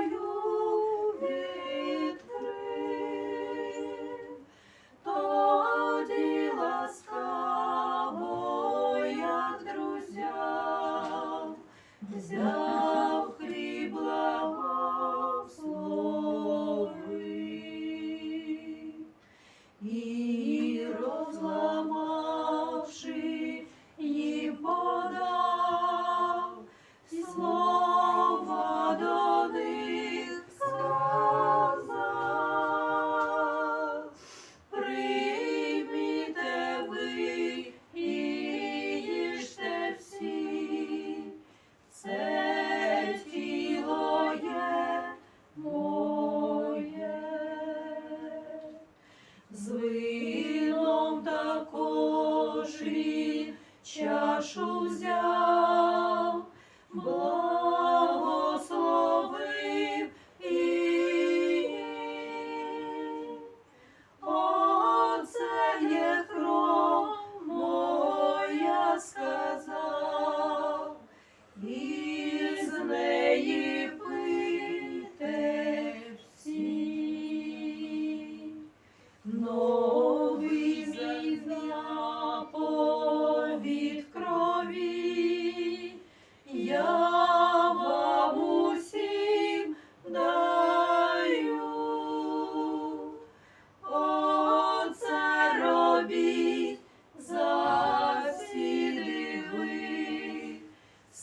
you. Boa.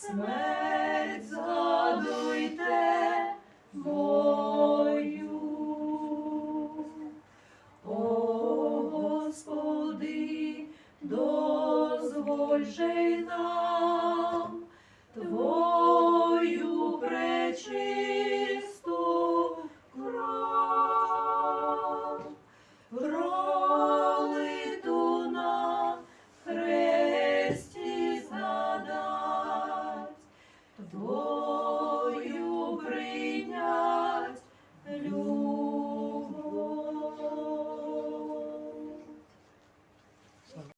смерть згадуйте мою. О Господи, дозволь же нам